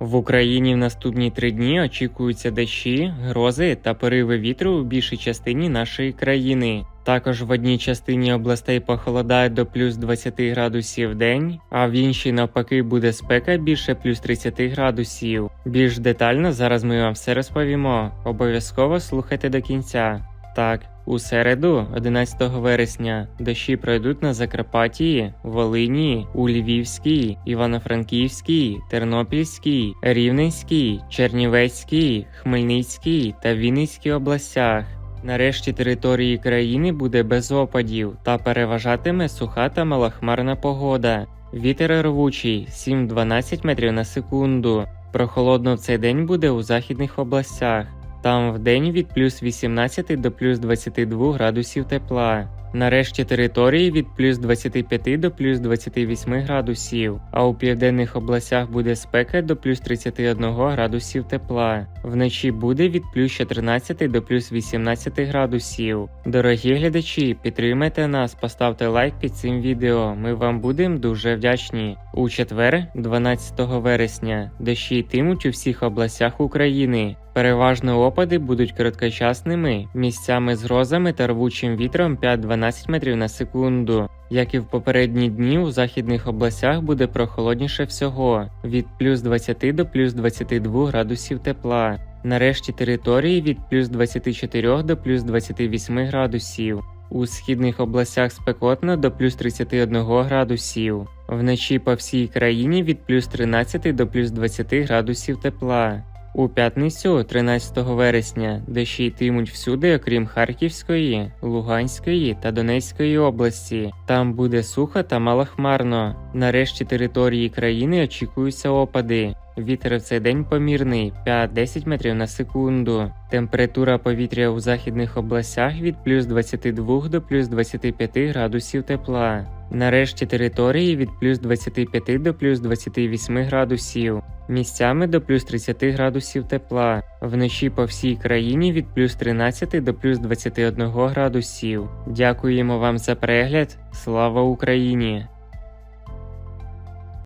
В Україні в наступні три дні очікуються дощі, грози та пориви вітру у більшій частині нашої країни. Також в одній частині областей похолодає до плюс 20 градусів в день, а в іншій навпаки буде спека більше плюс 30 градусів. Більш детально зараз ми вам все розповімо. Обов'язково слухайте до кінця. Так, у середу, 11 вересня, дощі пройдуть на Закарпаттії, Волині, у Львівській, Івано-Франківській, Тернопільській, Рівненській, Чернівецькій, Хмельницькій та Вінницькій областях. Нарешті території країни буде без опадів та переважатиме суха та малохмарна погода. Вітер рвучий 7-12 метрів на секунду. Прохолодно в цей день буде у західних областях. Там в день від плюс 18 до плюс 22 градусів тепла. Нарешті території від плюс 25 до плюс 28 градусів, а у південних областях буде спека до плюс 31 градусів тепла. Вночі буде від плюс 14 до плюс 18 градусів. Дорогі глядачі, підтримайте нас, поставте лайк під цим відео. Ми вам будемо дуже вдячні. У четвер, 12 вересня, дощі йтимуть у всіх областях України. Переважно опади будуть короткочасними, місцями з грозами та рвучим вітром 5-12 метрів на секунду. Як і в попередні дні, у західних областях буде прохолодніше всього від плюс 20 до плюс 22 градусів тепла. Нарешті території від плюс 24 до плюс 28 градусів. У східних областях спекотно до плюс 31 градусів. Вночі по всій країні від плюс 13 до плюс 20 градусів тепла. У п'ятницю, 13 вересня, дощі йтимуть всюди, окрім Харківської, Луганської та Донецької області. Там буде сухо та малохмарно. Нарешті території країни очікуються опади. Вітер в цей день помірний 5-10 метрів на секунду. Температура повітря у західних областях від плюс 22 до плюс 25 градусів тепла. Нарешті території від плюс 25 до плюс 28 градусів. Місцями до плюс 30 градусів тепла. Вночі по всій країні від плюс 13 до плюс 21 градусів. Дякуємо вам за перегляд. Слава Україні!